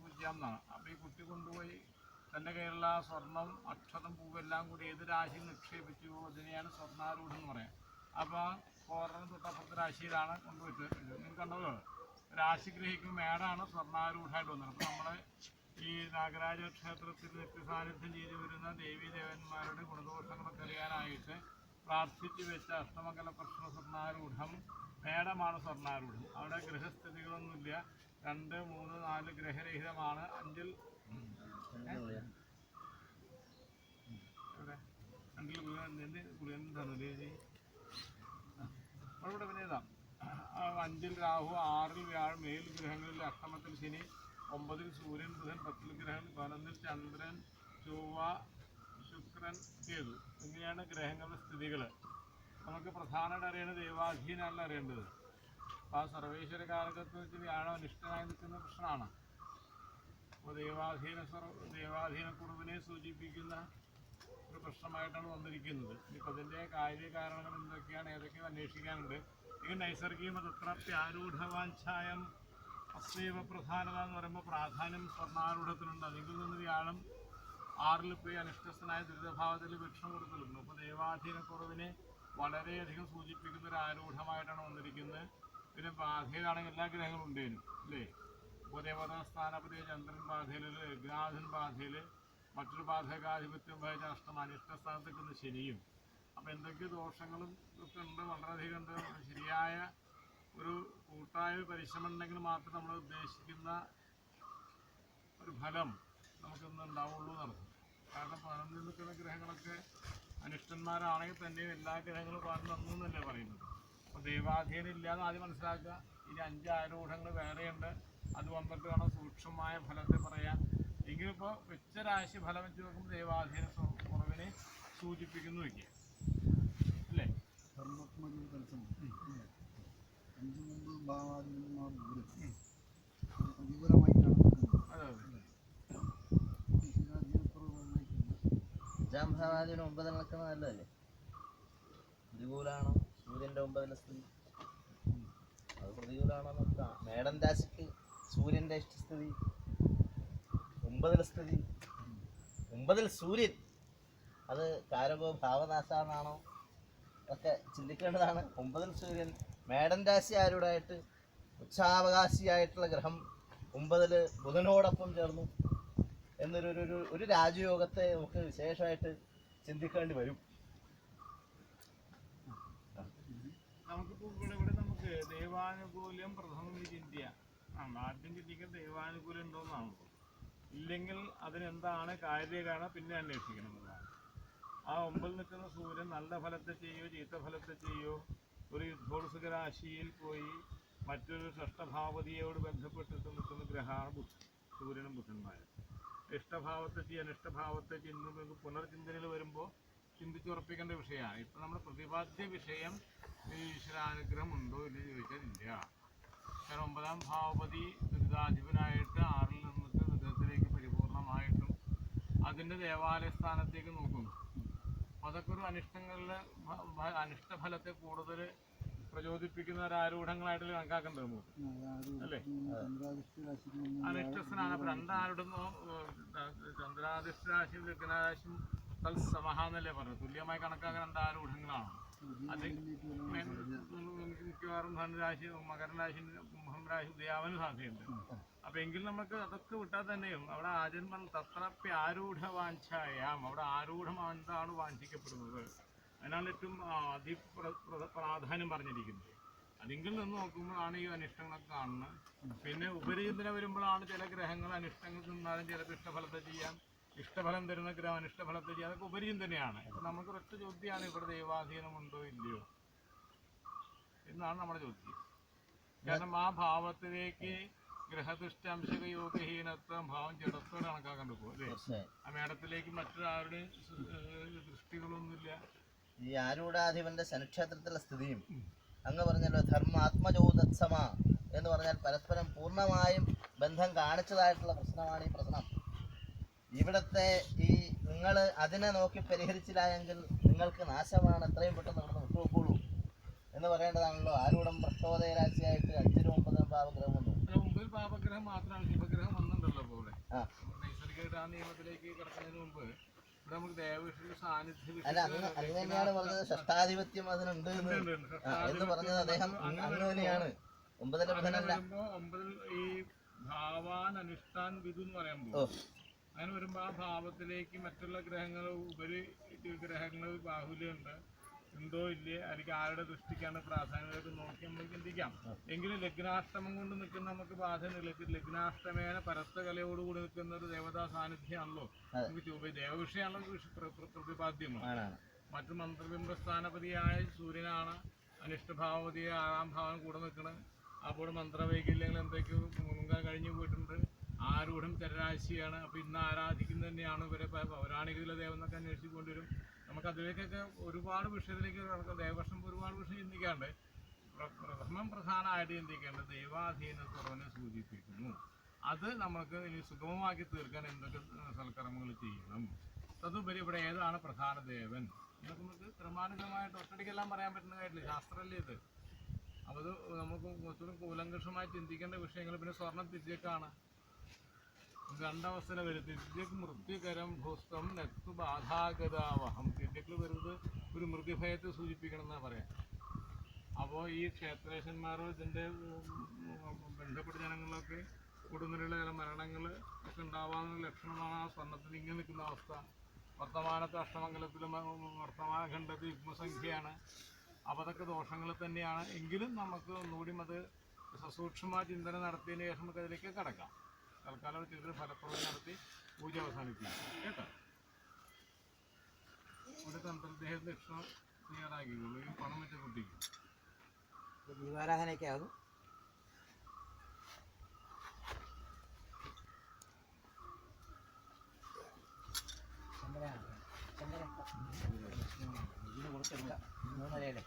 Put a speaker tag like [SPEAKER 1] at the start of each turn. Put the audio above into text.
[SPEAKER 1] പൂജ്യം എന്നാണ് അപ്പോൾ ഈ കുട്ടി കൊണ്ടുപോയി തന്റെ കയ്യിലുള്ള സ്വർണം അക്ഷതം പൂവെല്ലാം കൂടി ഏത് രാശിയിൽ നിക്ഷേപിച്ചു അതിനെയാണ് സ്വർണാരൂഢം എന്ന് പറയാം. അപ്പോൾ ആ കോറിന് തൊട്ടപ്പുറത്തെ രാശിയിലാണ് കൊണ്ടുപോയിട്ട് നിങ്ങൾ കണ്ടത്? രാശി ഗ്രഹിക്കും മേടാണ് സ്വർണാരൂഢമായിട്ട് വന്നത്. അപ്പോൾ നമ്മളെ ഈ നാഗരാജ ക്ഷേത്രത്തിൽ നിത്യസാന്നിധ്യം ചെയ്തു വരുന്ന ദേവീ ദേവന്മാരുടെ ഗുണദോഷങ്ങളൊക്കെ അറിയാനായിട്ട് പ്രാർത്ഥിച്ചു വെച്ച അഷ്ടമംഗല പ്രശ്ന സ്വർണാരൂഢം മേടമാണ് സ്വർണാരൂഢം. അവിടെ ഗ്രഹസ്ഥിതികളൊന്നുമില്ല രണ്ട് മൂന്ന് നാല് ഗ്രഹരഹിതമാണ്. അഞ്ചിൽ? അഞ്ചിൽ ഗുളികൻ- തന്നില്ലേ ചേച്ചി? അവിടെ പിന്നെ ഇതാ. അഞ്ചിൽ രാഹു ആറിൽ വ്യാഴം ഏഴ് ഗ്രഹങ്ങളിൽ അഷ്ടമത്തിൽ ശനി ഒമ്പതിൽ സൂര്യൻ ബുധൻ പത്തിൽ ഗ്രഹം പതിനൊന്നിൽ ചന്ദ്രൻ ചൊവ്വ ശുക്രൻ കേതു. ഇങ്ങനെയാണ് ഗ്രഹങ്ങളുടെ സ്ഥിതികൾ നമുക്ക് പ്രധാനമായിട്ട് അറിയേണ്ടത് ദൈവാധീനമല്ല അറിയേണ്ടത്. ആ സർവേശ്വര കാലഘട്ടത്തിൽ വെച്ച് വ്യാഴം അനിഷ്ടനായി നിൽക്കുന്ന പ്രശ്നമാണ് അപ്പോൾ ദൈവാധീന സർവ ദൈവാധീന കുറുവിനെ സൂചിപ്പിക്കുന്ന ഒരു പ്രശ്നമായിട്ടാണ് വന്നിരിക്കുന്നത്. ഇപ്പം അതിന്റെ കാര്യകാരണങ്ങൾ എന്തൊക്കെയാണ് ഏതൊക്കെയാണ് അന്വേഷിക്കാനുണ്ട്. ഈ നൈസർഗിക തത്രാപ്യാരൂഢവാഞ്ചായം അസ്വൈവ പ്രധാനത എന്ന് പറയുമ്പോൾ പ്രാധാന്യം സ്വർണാരൂഢത്തിനുണ്ട് അതിൽ നിന്ന് വ്യാഴം ആറിൽ പോയി അനിഷ്ടസ്ഥനായ ദുരിതഭാവത്തിൽ വൃക്ഷം കൊടുക്കലുണ്ട് അപ്പോൾ ദൈവാധീനക്കുറവിനെ വളരെയധികം സൂചിപ്പിക്കുന്ന ഒരു ആരൂഢമായിട്ടാണ് വന്നിരിക്കുന്നത്. പിന്നെ ബാധയിലാണെങ്കിൽ എല്ലാ ഗ്രഹങ്ങളും ഉണ്ടേനും അല്ലേ? ഉപദേവതാ സ്ഥാനപതി ചന്ദ്രൻ ബാധയിൽ ഗ്രാഹൻ ബാധയിൽ മറ്റൊരു ബാധകാധിപത്യം വഹിച്ച നഷ്ടം അനിഷ്ട സ്ഥാനത്ത് നിൽക്കുന്ന ശനിയും. അപ്പം എന്തൊക്കെ ദോഷങ്ങളും ഒക്കെ ഉണ്ട്? വളരെയധികം ഉണ്ട്. ശരിയായ ഒരു കൂട്ടായ പരിശ്രമം ഉണ്ടെങ്കിൽ മാത്രം നമ്മൾ ഉദ്ദേശിക്കുന്ന ഒരു ഫലം നമുക്കൊന്നും ഉണ്ടാവുള്ളൂ എന്നർത്ഥം കാരണം പണം നിൽക്കുന്ന ഗ്രഹങ്ങളൊക്കെ അനിഷ്ടന്മാരാണെങ്കിൽ തന്നെയും എല്ലാ ഗ്രഹങ്ങളും പറഞ്ഞു തന്നു എന്നല്ലേ പറയുന്നത്. അപ്പോൾ ദൈവാധീനം ഇല്ലാന്ന് ആദ്യം മനസ്സിലാക്കുക. ഇനി അഞ്ച് ആരൂഢങ്ങൾ വേറെയുണ്ട്. അത് വന്നിട്ട് വേണം സൂക്ഷ്മമായ ഫലത്തെ പറയാൻ. എങ്കിലിപ്പോൾ വെച്ച രാശി ഫലം വെച്ച് നോക്കുമ്പോൾ ദൈവാധീന കുറവിനെ സൂചിപ്പിക്കുന്നു വയ്ക്കുക അല്ലേ?
[SPEAKER 2] അഞ്ചു
[SPEAKER 3] ഒമ്പത് നിൽക്കുന്നത് നല്ലതല്ലേ? പ്രതികൂലാണോ? സൂര്യന്റെ തന്നെ സ്ഥിതി അത് പ്രതികൂലമാണോ നോക്കാം മേടൻ രാശിക്ക് സൂര്യന്റെ ഇഷ്ടസ്ഥിതി ഒമ്പതിൽ സ്ഥിതി ഒമ്പതിൽ സൂര്യൻ. അത് കാരകോ ഭാവനാശാന്നാണോ ഒക്കെ ചിന്തിക്കേണ്ടതാണ്. ഒമ്പതിൽ സൂര്യൻ മേടൻ രാശി ആരോടായിട്ട്? ഉച്ചാവകാശിയായിട്ടുള്ള ഗ്രഹം ഒമ്പതിൽ ബുധനോടൊപ്പം ചേർന്നു എന്നൊരു ഒരു ഒരു രാജയോഗത്തെ നമുക്ക് വിശേഷമായിട്ട് ചിന്തിക്കേണ്ടി വരും.
[SPEAKER 1] നമുക്കിപ്പോൾ ഇവിടെ ഇവിടെ നമുക്ക് ദൈവാനുകൂല്യം പ്രഥമം ചിന്തിയ ആ ആദ്യം ചിന്തിക്കുന്ന ദൈവാനുകൂല്യം ഉണ്ടോന്നാണ്. ഇല്ലെങ്കിൽ അതിനെന്താണ് കാര്യകാരണം? പിന്നെ അന്വേഷിക്കണം. ആ ഒമ്പതിൽ നിൽക്കുന്ന സൂര്യൻ നല്ല ഫലത്തെ ചെയ്യോ ചീത്ത ഫലത്തെ ചെയ്യോ? ഒരു യുദ്ധോത്സുക രാശിയിൽ പോയി മറ്റൊരു ഷഷ്ടഭാവതിയോട് ബന്ധപ്പെട്ടിട്ട് നിൽക്കുന്ന ഗ്രഹമാണ് ബുധൻ സൂര്യനും ബുധന്മാരും. ഇഷ്ടഭാവത്തെ ചെയ്യാൻ ഇഷ്ടഭാവത്തെ ചിന്ത പുനർചിന്തനയിൽ വരുമ്പോൾ ചിന്തിച്ചുറപ്പിക്കേണ്ട വിഷയമാണ്. ഇപ്പം നമ്മുടെ പ്രതിപാദ്യ വിഷയം ഈശ്വരാനുഗ്രഹം ഉണ്ടോ ഇല്ലയോ ചോദിച്ചാൽ ഇല്ല. കാരണം ഒമ്പതാം ഭാവപതി ദുരിതാധിപനായിട്ട് ആറിൽ നിന്നിട്ട് ദുരിതത്തിലേക്ക് പരിപൂർണമായിട്ടും അതിന്റെ ദേവാലയ സ്ഥാനത്തേക്ക് നോക്കുന്നു. അപ്പോൾ അതൊക്കെ ഒരു അനിഷ്ടങ്ങളിലെ അനിഷ്ടഫലത്തെ കൂടുതൽ പ്രചോദിപ്പിക്കുന്ന ഒരു ആരൂഢങ്ങളായിട്ട് കണക്കാക്കേണ്ടത് നമുക്ക് അല്ലേ? അനിഷ്ട അപ്പോൾ രണ്ടാരുടെന്നോ ചന്ദ്രാദിഷ്ട രാശിയും ലഗ്നരാശിയും തത്സമഹ എന്നല്ലേ പറഞ്ഞു തുല്യമായി കണക്കാക്കുന്ന രണ്ടാരൂഢങ്ങളാണ് അത് മിക്കവാറും ധനുരാശി മകരരാശി കുംഭം രാശി ഉദയാവന് സാധ്യതയുണ്ട്. അപ്പൊ എങ്കിൽ നമുക്ക് അതൊക്കെ വിട്ടാൽ തന്നെയും അവിടെ ആചാര്യൻ പറഞ്ഞു തത്രപ്പി ആരൂഢ വാഞ്ചായാം. അവിടെ ആരൂഢം എന്താണ് വാഞ്ചിക്കപ്പെടുന്നത്? അതിനാണ് ഏറ്റവും അതി പ്ര- പ്ര- പ്രാധാന്യം പറഞ്ഞിരിക്കുന്നത്. അതിങ്കിൽ നിന്ന് നോക്കുമ്പോഴാണ് ഈ അനിഷ്ടങ്ങളൊക്കെ കാണുന്നത്. പിന്നെ ഉപരിചിന്തന വരുമ്പോഴാണ് ചില ഗ്രഹങ്ങൾ അനിഷ്ടങ്ങൾ നിന്നാലും ചിലപ്പോൾ ഇഷ്ടഫലത്തെ ചെയ്യാം ഇഷ്ടഫലം തരുന്ന ഗ്രഹം അനിഷ്ടഫലത്തെ ചെയ്യാം അതൊക്കെ തന്നെയാണ്. ഇപ്പൊ നമുക്ക് ഒറ്റ ചോദ്യമാണ് ഇവിടെ ദൈവാധീനമുണ്ടോ ഇല്ലയോ? എന്നാണ് നമ്മുടെ ചോദ്യം. കാരണം ആ ഭാവത്തിലേക്ക് ഗ്രഹദൃഷ്ടംശക യോഗഹീനത്വം ഭാവം ജഡത്തോടെ കണക്കാക്കാൻ പോകും അല്ലേ? ആ മേടത്തിലേക്ക് മറ്റൊരാളുടെയും ഏഹ്, ദൃഷ്ടികളൊന്നുമില്ല.
[SPEAKER 3] ഈ ആരൂഢാധിപന്റെ ശനിക്ഷേത്രത്തിലെ സ്ഥിതിയും അങ്ങ് പറഞ്ഞല്ലോ ധർമ്മ ആത്മജോതത്സമ എന്ന് പറഞ്ഞാൽ പരസ്പരം പൂർണമായും ബന്ധം കാണിച്ചതായിട്ടുള്ള പ്രശ്നമാണ് ഈ പ്രശ്നം. ഇവിടത്തെ ഈ നിങ്ങൾ അതിനെ നോക്കി പരിഹരിച്ചില്ല എങ്കിൽ നിങ്ങൾക്ക് നാശമാണ്. എത്രയും പെട്ടെന്ന് ഇവിടെ വിട്ടുപോക്കുള്ളൂ എന്ന് പറയേണ്ടതാണല്ലോ. ആരോടും പ്രക്ഷോദയ രാശിയായിട്ട് അഞ്ചിനും ഒമ്പതിനും വന്നു
[SPEAKER 1] മുമ്പിൽ പാപഗ്രഹം മാത്രമാണ്. ശുഭഗ്രഹം വന്നിട്ടുണ്ടല്ലോ
[SPEAKER 3] ആ.
[SPEAKER 1] നൈസർഗികമായിട്ട് ആ. നിയമത്തിലേക്ക് കിടക്കുന്നതിന് മുമ്പ് ഇവിടെ നമുക്ക് സാന്നിധ്യ
[SPEAKER 3] അല്ല അന്ന് അന്ന് തന്നെയാണ് പറഞ്ഞത്. ഷഷ്ടാധിപത്യം അതിനുണ്ട് എന്ന്. ആ, എന്ന് പറഞ്ഞത് അദ്ദേഹം അന്ന് തന്നെയാണ് ഒമ്പതിലെ
[SPEAKER 1] അങ്ങനെ
[SPEAKER 3] ബുധനല്ല
[SPEAKER 1] വരുമ്പോ ഒമ്പതിൽ ഈ ഭാവാൻ അനുഷ്ഠാൻ വിധു എന്ന് പറയുമ്പോ
[SPEAKER 3] ഓ.
[SPEAKER 1] അങ്ങനെ വരുമ്പോൾ ആ ഭാവത്തിലേക്ക് മറ്റുള്ള ഗ്രഹങ്ങൾ ഉപരി ഗ്രഹങ്ങൾ ബാഹുല്യമുണ്ട്. ഉണ്ടോ ഇല്ലേ? അല്ലെങ്കിൽ ആരുടെ ദൃഷ്ടിക്കാണ് പ്രാധാന്യമായിട്ട് നോക്കി നമ്മൾ ചിന്തിക്കാം. എങ്കിലും ലഗ്നാഷ്ടമം കൊണ്ട് നിൽക്കുന്ന നമുക്ക് ബാധനില്ല ലഗ്നാഷ്ടമേന പരത്ത കലയോടുകൂടി നിൽക്കുന്ന ഒരു ദേവതാ സാന്നിധ്യമാണല്ലോ. നമുക്ക് ദേവവിഷയമാണല്ലോ വിഷ- പ്ര- പ്ര- പ്രതിപാദ്യമാണ് മറ്റു മന്ത്രബിംബ സ്ഥാനപതിയായ സൂര്യനാണ് അനിഷ്ടഭാവതിയെ ആറാം ഭാവം കൂടെ നിൽക്കുന്നത് അപ്പോൾ മന്ത്രവൈകല്യങ്ങൾ എന്തൊക്കെയോ മുൻകാൻ കഴിഞ്ഞു പോയിട്ടുണ്ട്. ആരൂഢം ചരരാശിയാണ്. അപ്പോൾ ഇന്ന് ആരാധിക്കുന്നത് തന്നെയാണ് ഇവരെ പൗരാണികത്തിലെ ദേവം എന്നൊക്കെ കൊണ്ടുവരും നമുക്ക് അതിലേക്കൊക്കെ ഒരുപാട് വിഷയത്തിലേക്ക് നമുക്ക് ദേവവർഷം ഒരുപാട് വിഷയം ചിന്തിക്കാണ്ട് പ്ര- പ്രഥമം പ്രധാനമായിട്ട് ചിന്തിക്കേണ്ടത് ദൈവാധീന കുറവിനെ സൂചിപ്പിക്കുന്നു. അത് നമുക്ക് ഇനി സുഗമമാക്കി തീർക്കാൻ എന്തൊക്കെ സൽക്കർമ്മങ്ങൾ ചെയ്യണം. തതുപരി ഇവിടെ ഏതാണ് പ്രധാന ദേവൻ? എന്നൊക്കെ നമുക്ക് ക്രമാനുഗതമായിട്ട് ഒറ്റടിക്കെല്ലാം പറയാൻ പറ്റുന്ന കാര്യമില്ല? ശാസ്ത്രമല്ലേ ഇത്? അപ്പോൾ അത് നമുക്ക് കുറച്ചുകൂടി കൂലങ്കഷമായി ചിന്തിക്കേണ്ട വിഷയങ്ങൾ പിന്നെ സ്വർണം തിരിച്ചേക്കാണ്. രണ്ടവസ്ഥയിൽ വരും തിര്യക്ക് മൃത്യുകരം ഭൂസ്തം നെത്തു ബാധാഗതാവഹം. തിര്യക്കിൽ വരുന്നത് ഒരു മൃത്യുഭയത്തെ സൂചിപ്പിക്കണം എന്നാ പറയാം. അപ്പോൾ ഈ ക്ഷേത്രേശന്മാരോ ഇതിന്റെ ബന്ധപ്പെട്ട ജനങ്ങളിലൊക്കെ കുടുംബത്തിലുള്ള ചില മരണങ്ങൾ ഒക്കെ ഉണ്ടാവാന്ന ലക്ഷണമാണ് ആ സ്വർണത്തിൽ ഇങ്ങനെ നിൽക്കുന്ന അവസ്ഥ. വർത്തമാനത്തെ അഷ്ടമംഗലത്തിലും വർത്തമാനഖണ്ഡത്തിൽ യുഗ്മസംഖ്യയാണ് അപ്പോൾ അതൊക്കെ ദോഷങ്ങൾ തന്നെയാണ്. എങ്കിലും നമുക്ക് ഒന്നുകൂടി അത് സസൂക്ഷ്മ ചിന്തന നടത്തിയതിന് ശേഷം നമുക്ക് അതിലേക്ക് കടക്കാം. തൽക്കാലം ഒരു ചെറിയ ഫലപ്രദം നടത്തി പൂജ അവസാനിപ്പിക്കും. കേട്ടോ? ഒരു തന്ത്രദ്ദേഹം ദക്ഷിണ തയ്യാറാക്കിയുള്ളൂ ഈ പണം വെച്ച കുട്ടിക്ക്.
[SPEAKER 4] ദീപാരാധനയൊക്കെ ആകും. ചന്ദ്രനാണ്. ചന്ദ്രൻ. മൂന്നരയല്ലേ?